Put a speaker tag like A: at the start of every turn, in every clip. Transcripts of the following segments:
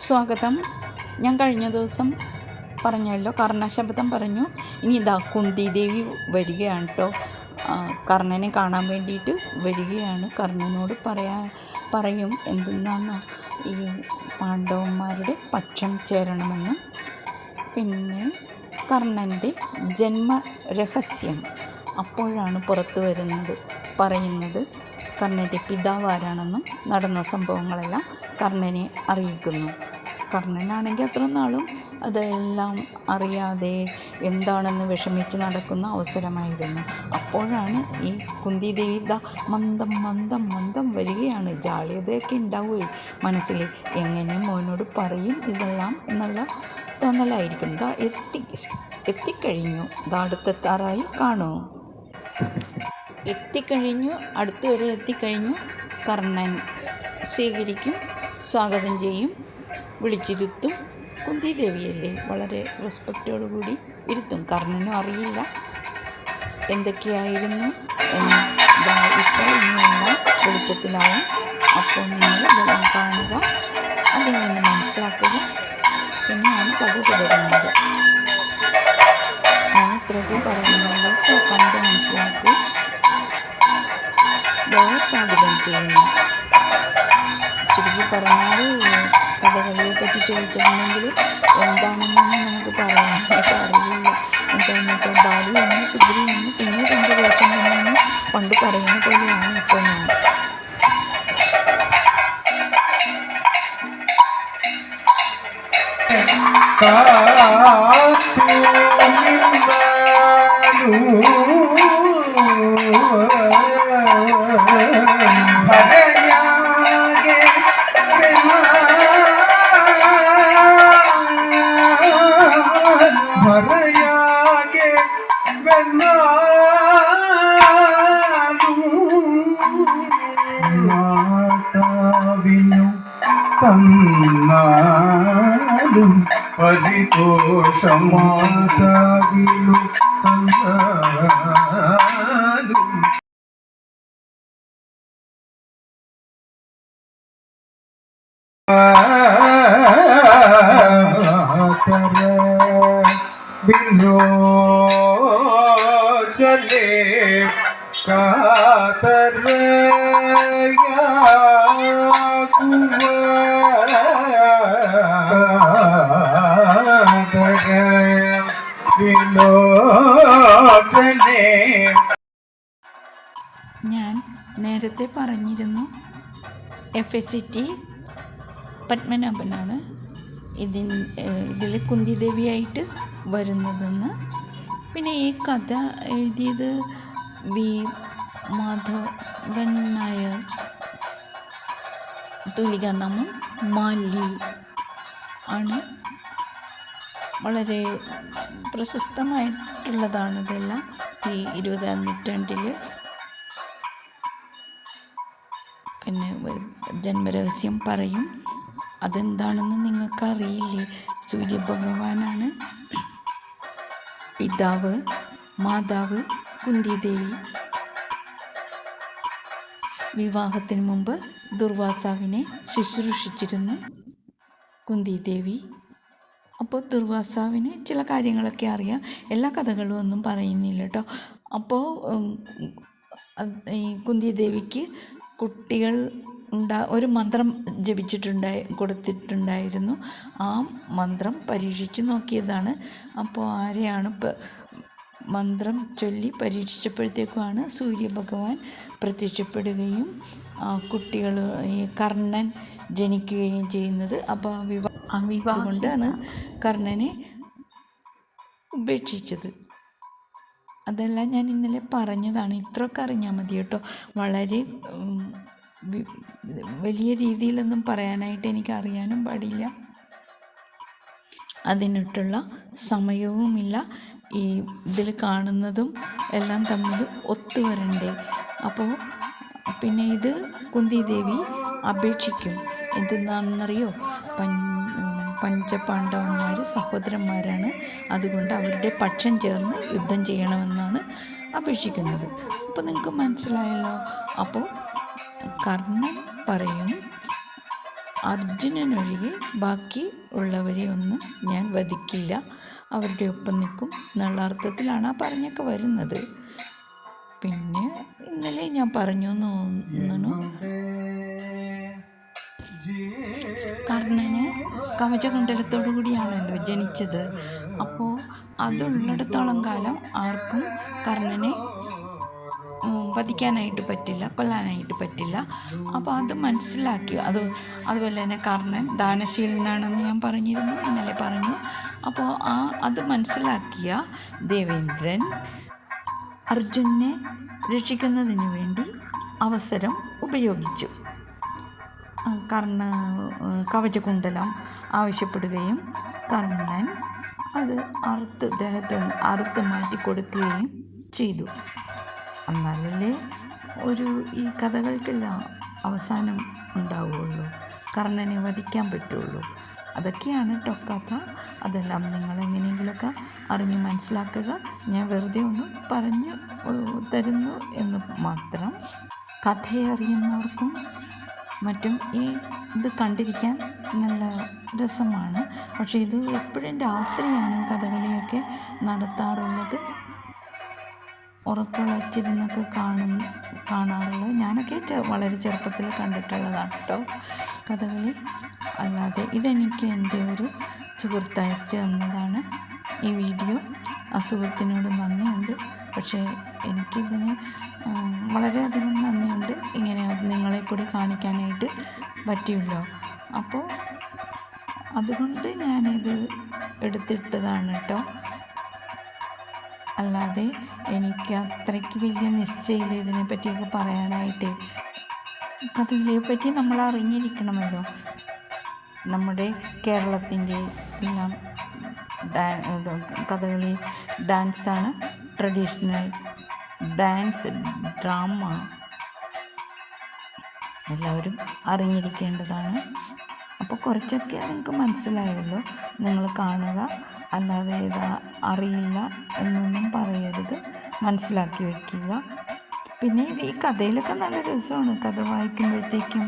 A: സ്വാഗതം. ഞാൻ കഴിഞ്ഞ ദിവസം പറഞ്ഞല്ലോ കർണശബ്ദം പറഞ്ഞു. ഇനി ഇതാ കുന്തി ദേവി വരികയാണ് കേട്ടോ കർണനെ കാണാൻ വേണ്ടിയിട്ട് വരികയാണ്. കർണനോട് പറയാ പറയും എന്തെന്നാന്ന് ഈ പാണ്ഡവന്മാരുടെ പക്ഷം ചേരണമെന്ന്. പിന്നെ കർണന്റെ ജന്മരഹസ്യം അപ്പോഴാണ് പുറത്തു വരുന്നത് പറയുന്നത്. കർണന്റെ പിതാവ് ആരാണെന്നും നടന്ന സംഭവങ്ങളെല്ലാം കർണനെ അറിയിക്കുന്നു. കർണനാണെങ്കിൽ അത്ര നാളും അതെല്ലാം അറിയാതെ എന്താണെന്ന് വിഷമിച്ച് നടക്കുന്ന അവസരമായിരുന്നു. അപ്പോഴാണ് ഈ കുന്തിദേവി ദ മന്ദം മന്ദം മന്ദം വരികയാണ്. ജാളിയതയൊക്കെ ഉണ്ടാവുകയെ മനസ്സിൽ. എങ്ങനെ മോനോട് പറയും ഇതെല്ലാം എന്നുള്ള തോന്നലായിരിക്കും ദാ എത്തി എത്തിക്കഴിഞ്ഞു. ദാ അടുത്തെത്താറായി കാണൂ. എത്തിക്കഴിഞ്ഞു അടുത്ത വരെ എത്തിക്കഴിഞ്ഞു കർണൻ സ്വീകരിക്കും സ്വാഗതം ചെയ്യും വിളിച്ചിരുത്തും. കുന്തി ദേവിയല്ലേ വളരെ റെസ്പെക്റ്റോടുകൂടി ഇരുത്തും. കർണനും അറിയില്ല എന്തൊക്കെയായിരുന്നു എന്ന്. ഇപ്പോൾ ഇനിയെല്ലാം വെളിച്ചത്തിലാവും. അപ്പോൾ നിങ്ങൾ ഇതെല്ലാം കാണുക അതിൽ മനസ്സിലാക്കുക. പിന്നെയാണ് കഥ തുടരുന്നത്. ഞാൻ ഇത്രയൊക്കെ പറയുന്നുള്ളൂ കണ്ട് മനസ്സിലാക്കൂ. സ്വാഗതം ചെയ്യുന്നു ചുരുക്കി പറഞ്ഞാൽ കഥകളിയെ പറ്റി ചോദിച്ചിട്ടുണ്ടെങ്കിൽ എന്താണെന്നൊന്നും നമുക്ക് പറയാനായിട്ട് അറിയില്ല. എന്താണെന്ന് വെച്ചാൽ ബാലി വന്ന് സുഗ്രി വന്ന് പിന്നെ രണ്ട് വേഷം വന്നെന്ന് പണ്ട് പറയുന്ന പോലെയാണ് ഇപ്പോൾ ഞാൻ.
B: నందు పరితోషమాతాగిలు తందాలు बिंदो चले कातर या कुआ
A: ഞാൻ നേരത്തെ പറഞ്ഞിരുന്നു എഫ് എസ് സി ടി പത്മനാഭനാണ് ഇതിൻ ഇതിൽ കുന്തിദേവിയായിട്ട് വരുന്നതെന്ന്. പിന്നെ ഈ കഥ എഴുതിയത് വി മാധവൻ നായർ തുലികർണമും മാലി ആണ്. വളരെ പ്രശസ്തമായിട്ടുള്ളതാണ് ഇതെല്ലാം. ഈ ഇരുപതാം നൂറ്റാണ്ടിൽ പിന്നെ ജന്മരഹസ്യം പറയും. അതെന്താണെന്ന് നിങ്ങൾക്കറിയില്ലേ? സൂര്യഭഗവാനാണ്. പിതാവ് മാതാവ് കുന്തിദേവി. വിവാഹത്തിന് മുമ്പ് ദുർവാസാവിനെ ശുശ്രൂഷിച്ചിരുന്നു. കുന്തിദേവി. അപ്പോൾ ദുർവാസാവിന് ചില കാര്യങ്ങളൊക്കെ അറിയാം. എല്ലാ കഥകളും ഒന്നും പറയുന്നില്ല കേട്ടോ അപ്പോൾ ഈ കുന്തിദേവിക്ക് കുട്ടികൾ ഉണ്ടാ ഒരു മന്ത്രം ജപിച്ചിട്ടുണ്ടായി കൊടുത്തിട്ടുണ്ടായിരുന്നു. ആ മന്ത്രം പരീക്ഷിച്ച് നോക്കിയതാണ്. അപ്പോൾ ആരെയാണ് മന്ത്രം ചൊല്ലി പരീക്ഷിച്ചപ്പോഴത്തേക്കുമാണ് സൂര്യഭഗവാൻ പ്രത്യക്ഷപ്പെടുകയും കുട്ടികൾ ഈ കർണൻ ജനിക്കുകയും ചെയ്യുന്നത്. അപ്പോൾ വിവാഹ വിവാഹം കൊണ്ടാണ് കർണനെ ഉപേക്ഷിച്ചത്. അതെല്ലാം ഞാൻ ഇന്നലെ പറഞ്ഞതാണ്. ഇത്രയൊക്കെ അറിഞ്ഞാൽ മതി കേട്ടോ. വളരെ വലിയ രീതിയിലൊന്നും പറയാനായിട്ട് എനിക്ക് അറിയാനും പാടില്ല. അതിനിട്ടുള്ള സമയവുമില്ല. ഈ ഇതിൽ കാണുന്നതും എല്ലാം തമ്മിൽ ഒത്തുവരണ്ടേ. അപ്പോൾ പിന്നെ ഇത് കുന്തിദേവി അപേക്ഷിക്കും. എന്തെന്നാണെന്നറിയോ? പഞ്ചപാണ്ഡവന്മാർ സഹോദരന്മാരാണ്. അതുകൊണ്ട് അവരുടെ പക്ഷം ചേർന്ന് യുദ്ധം ചെയ്യണമെന്നാണ് അപേക്ഷിക്കുന്നത്. അപ്പോൾ നിങ്ങൾക്ക് മനസ്സിലായല്ലോ? അപ്പോൾ കർണൻ പറയും അർജുനനൊഴികെ ബാക്കി ഉള്ളവരെ ഒന്നും ഞാൻ വധിക്കില്ല. അവരുടെ ഒപ്പം നിൽക്കും. എന്നുള്ള അർത്ഥത്തിലാണ് ആ പറഞ്ഞൊക്കെ വരുന്നത്. പിന്നെ ഇന്നലെ ഞാൻ പറഞ്ഞു എന്ന് തോന്നുന്നു. കർണന് കവചകുണ്ടലത്തോടു കൂടിയാണല്ലോ ജനിച്ചത്. അപ്പോൾ അതുള്ളിടത്തോളം കാലം ആർക്കും കർണനെ വധിക്കാനായിട്ട് പറ്റില്ല കൊല്ലാനായിട്ട് പറ്റില്ല. അപ്പോൾ അത് മനസ്സിലാക്കി. അത് അതുപോലെ തന്നെ കർണൻ ദാനശീലനാണെന്ന് ഞാൻ പറഞ്ഞിരുന്നു ഇന്നലെ പറഞ്ഞു. അപ്പോൾ ആ അത് മനസ്സിലാക്കിയ ദേവേന്ദ്രൻ അർജുനെ രക്ഷിക്കുന്നതിന് വേണ്ടി അവസരം ഉപയോഗിച്ചു. കർണ കവചകുണ്ടലം ആവശ്യപ്പെടുകയും കർണൻ അത് അറുത്ത് ദേഹത്ത് അറുത്ത് മാറ്റി കൊടുക്കുകയും ചെയ്തു. എന്നാലല്ലേ ഒരു ഈ കഥകൾക്കെല്ലാം അവസാനം ഉണ്ടാവുകയുള്ളൂ. കർണനെ വധിക്കാൻ പറ്റുള്ളൂ അതൊക്കെയാണ് ടൊക്കാത്ത അതെല്ലാം നിങ്ങളെങ്ങനെയെങ്കിലൊക്കെ അറിഞ്ഞ് മനസ്സിലാക്കുക. ഞാൻ വെറുതെ ഒന്ന് പറഞ്ഞു തരുന്നു എന്ന് മാത്രം കഥയെ അറിയുന്നവർക്കും മറ്റും ഈ ഇത് കണ്ടിരിക്കാൻ നല്ല രസമാണ്. പക്ഷേ ഇത് എപ്പോഴും രാത്രിയാണ് കഥകളിയൊക്കെ നടത്താറുള്ളത്. ഉറക്കളച്ചിരുന്നൊക്കെ കാണും കാണാറുള്ളത്. ഞാനൊക്കെ ചെ- വളരെ ചെറുപ്പത്തിൽ കണ്ടിട്ടുള്ളതാണ് കേട്ടോ കഥകളി. അല്ലാതെ ഇതെനിക്ക് എന്റെ ഒരു സുഹൃത്ത് അയച്ചു തന്നതാണ് ഈ വീഡിയോ. ആ സുഹൃത്തിനോട് നന്ദിയുണ്ട്. പക്ഷേ എനിക്കിതിന് വളരെയധികം നന്ദിയുണ്ട് ഇങ്ങനെ നിങ്ങളെ കൂടി കാണിക്കാനായിട്ട് പറ്റിയല്ലോ. അപ്പോൾ അതുകൊണ്ട് ഞാനിത് എടുത്തിട്ടതാണ് കേട്ടോ അല്ലാതെ എനിക്ക് അത്രയ്ക്ക് വലിയ നിശ്ചയമില്ല ഇതിനെ പറ്റിയൊക്കെ പറയാനായിട്ട്. കഥകളെ പറ്റി നമ്മൾ അറിഞ്ഞിരിക്കണമല്ലോ. നമ്മുടെ കേരളത്തിന്റെ എല്ലാം കഥകളി ഡാൻസാണ് ട്രഡീഷണൽ ഡാൻസ് ഡ്രാമ എല്ലാവരും അറിഞ്ഞിരിക്കേണ്ടതാണ്. അപ്പോൾ കുറച്ചൊക്കെ നിങ്ങൾക്ക് മനസ്സിലായല്ലോ. നിങ്ങൾ കാണുക അല്ലാതെ ഇതാ അറിയില്ല എന്നൊന്നും പറയരുത്. മനസ്സിലാക്കി വയ്ക്കുക പിന്നെ ഇത് ഈ കഥയിലൊക്കെ നല്ല രസമാണ്. കഥ വായിക്കുമ്പോഴത്തേക്കും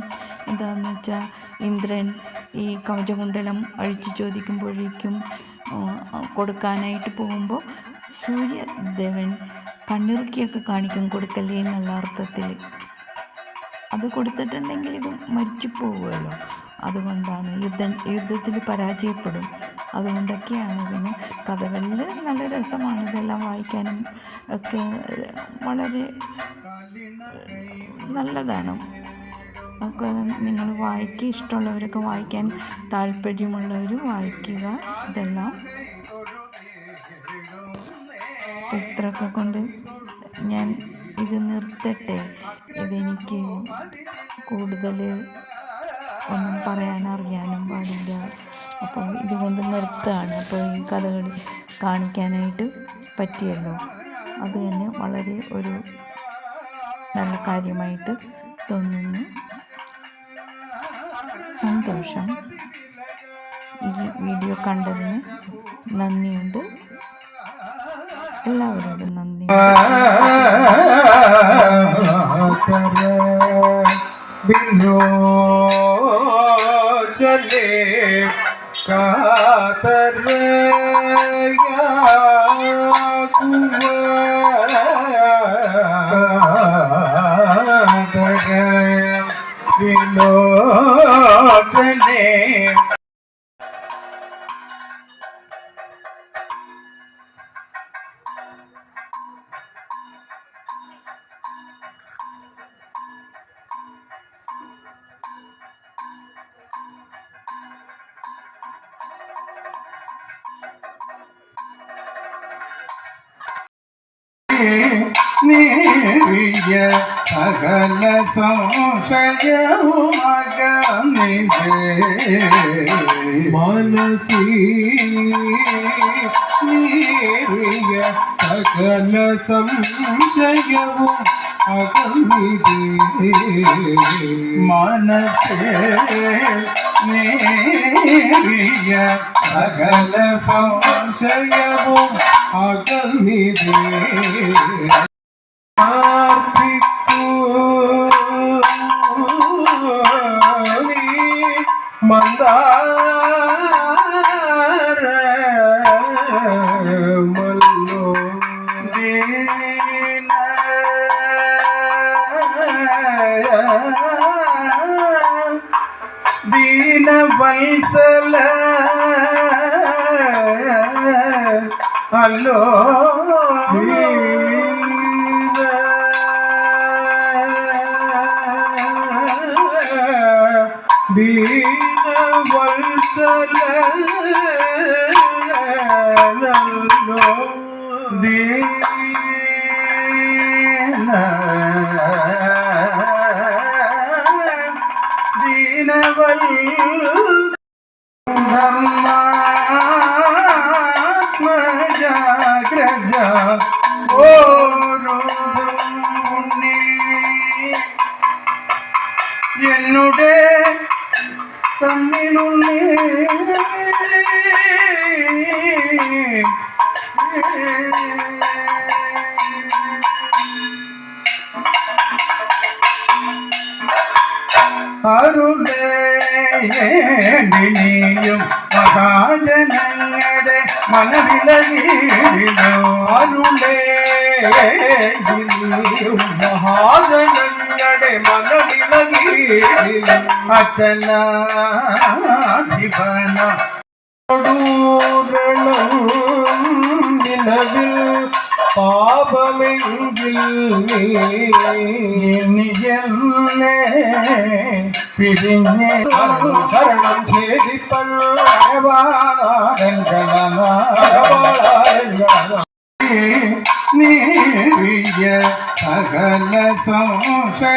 A: എന്താണെന്ന് വെച്ചാൽ ഇന്ദ്രൻ ഈ കവചകുണ്ടലം അഴിച്ചു ചോദിക്കുമ്പോഴേക്കും കൊടുക്കാനായിട്ട് പോകുമ്പോൾ സൂര്യദേവൻ കണ്ണിറുക്കിയൊക്കെ കാണിക്കും കൊടുക്കല്ലേ എന്നുള്ള അർത്ഥത്തിൽ. അത് കൊടുത്തിട്ടുണ്ടെങ്കിൽ ഇത് മരിച്ചു പോകുമല്ലോ അതുകൊണ്ടാണ് യുദ്ധം യുദ്ധത്തിൽ പരാജയപ്പെടും. അതുകൊണ്ടൊക്കെയാണ് പിന്നെ കഥകളിൽ നല്ല രസമാണ് ഇതെല്ലാം വായിക്കാനും ഒക്കെ വളരെ നല്ലതാണ്. ഒക്കെ നിങ്ങൾ വായിക്കുക ഇഷ്ടമുള്ളവരൊക്കെ വായിക്കാൻ താല്പര്യമുള്ളവർ വായിക്കുക ഇതെല്ലാം. ഇത്രയൊക്കെ കൊണ്ട് ഞാൻ ഇത് നിർത്തട്ടെ? ഇതെനിക്ക് കൂടുതൽ ഒന്നും പറയാൻ അറിയാനും പാടില്ല. അപ്പോൾ ഇതുകൊണ്ട് നിർത്തുകയാണ്. അപ്പോൾ ഈ കഥകളി കാണിക്കാനായിട്ട് പറ്റിയല്ലോ. അത് തന്നെ വളരെ ഒരു നല്ല കാര്യമായിട്ട് തോന്നുന്നു. സന്തോഷം. ഈ വീഡിയോ കണ്ടതിന് നന്ദിയുണ്ട്. എല്ലാവരോടും
B: നന്ദി. ബിന്ദു നേരിയ സകല സംശയവുമകന്നിതേ മനസി നേരിയ സകല സംശയവും അകന്നിതേ മനസ്സേ നേരിയ സകല സംശയവും അകന്നിതേ പ്രാർത്ഥിക്കൂ നീ മന്ദാര മല്ലോ
C: ദീന വത്സല അല്ലോ.
B: ദീനവത്സല
C: ദീന ദീനവൽ അരുളേണ്ടിനിയും മഹാജനങ്ങളുടെ മനവിലകീഴിലോ
B: അരുളേ മഹാജനങ്ങളുടെ മനവിളകീഴിൽ
C: അച്ഛനാധിപന. ൂരണം
B: നിലവിൽ പാപമെങ്കിൽ നീ
C: നിജല്ലേ പിരിഞ്ഞേ
B: ശരണം ഛേദിപ്പൻ
C: നീറിയ സകല സംശയവുമകന്നിജേ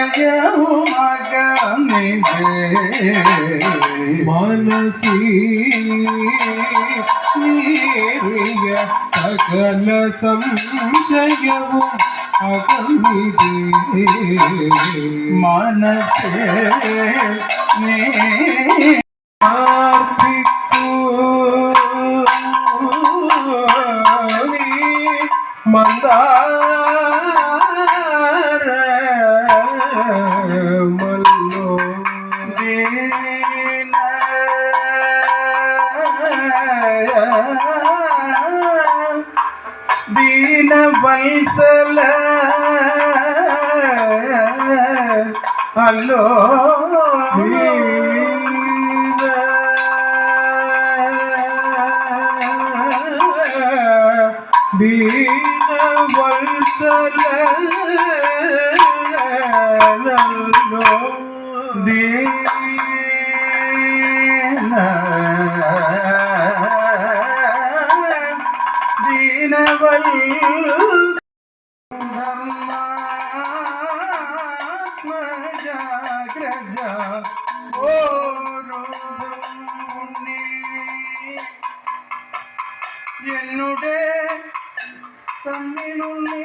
B: മനസീ നീറിയ സകല സംശയവും അകന്നിതേ
C: മനസ്സേ നീ ദീന. വത്സല അല്ലോ
B: ദീനവത്സല.
C: ദീന ദീനവൽ ஜாகிரஜ உன்னே என்னுடைய தன்னிலுள்ளே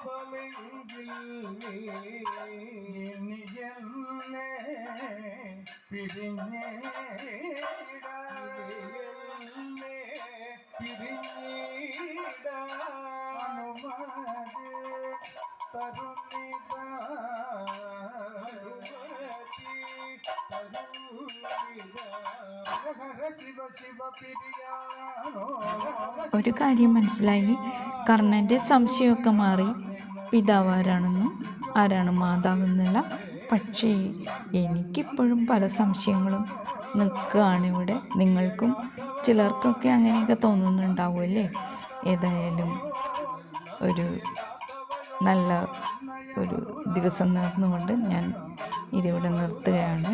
B: പാപമെങ്കിൽ നീ
C: നിജല്ലേ പിരിഞ്ഞേ
B: എന്നെ പിരിഞ്ഞിടാ.
C: ശിവ പിരിയാനോ
A: ഒരു കാര്യം മനസ്സിലായി. കർണന്റെ സംശയമൊക്കെ മാറി. പിതാവ് ആരാണെന്നും ആരാണ് മാതാവെന്നുള്ള. പക്ഷേ എനിക്കിപ്പോഴും പല സംശയങ്ങളും നിൽക്കുകയാണ് ഇവിടെ. നിങ്ങൾക്കും ചിലർക്കൊക്കെ അങ്ങനെയൊക്കെ തോന്നുന്നുണ്ടാവുമല്ലേ ഏതായാലും ഒരു നല്ല ഒരു ദിവസം നേർന്നുകൊണ്ട് ഞാൻ ഇതിവിടെ നിർത്തുകയാണ്.